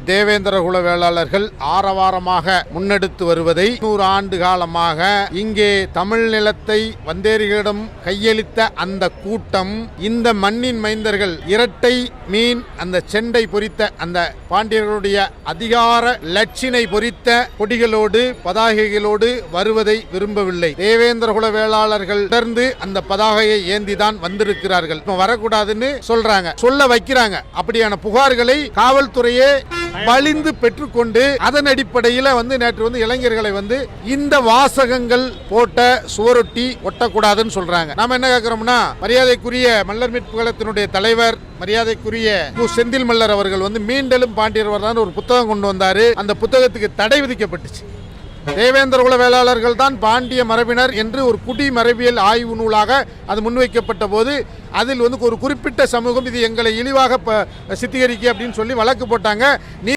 தேவேந்திர குல வேளாளர்கள் ஆரவாரமாக முன்னெடுத்து வருவதை நூறு ஆண்டு காலமாக இங்கே தமிழ் நிலத்தை வந்தேரிகளிடம் கையளித்த அந்த கூட்டம் இந்த மண்ணின் மைந்தர்கள் இரட்டை மீன் அந்த செண்டை பொறித்த அந்த பாண்டியர்களுடைய அதிகார லட்சினை பொறித்த கொடிகளோடு பதாகைகளோடு வருவதை விரும்பவில்லை. தேவேந்திர குல வேளாளர்கள் தொடர்ந்து அந்த பதாகையை ஏந்திதான் வந்திருக்கிறார்கள். வரக்கூடாதுன்னு சொல்றாங்க. சொல்ல வைக்கிறாங்க. அப்படியான புகார்களை காவல்துறையே வலிந்து பெற்றுக்கொண்டு அதன் அடிப்படையில் வந்து நேற்று வந்து இளைஞர்களை வந்து இந்த வாசகங்கள் போட்ட சுவரொட்டி ஒட்டக்கூடாதுன்னு சொல்றாங்க. நாம என்ன கேட்கிறோம்னா மரியாதைக்குரிய மல்லர் மீட்பு கழகத்தினுடைய தலைவர் மரியாதைக்குரிய செந்தில் மல்லர் அவர்கள் வந்து மீண்டலும் பாண்டியர் ஒரு புத்தகம் கொண்டு வந்தாரு. அந்த புத்தகத்துக்கு தடை விதிக்கப்பட்டுச்சு. தேவேந்திர குல வேளாளர்கள் தான் பாண்டிய மரபினர் என்று ஒரு குடி மரபியல் ஆய்வு நூலாக அது முன்வைக்கப்பட்ட போது அதில் வந்து ஒரு குறிப்பிட்ட சமூகம் இது எங்களை இழிவாக சித்திகரிக்க அப்படின்னு சொல்லி வழக்கு போட்டாங்க. நீ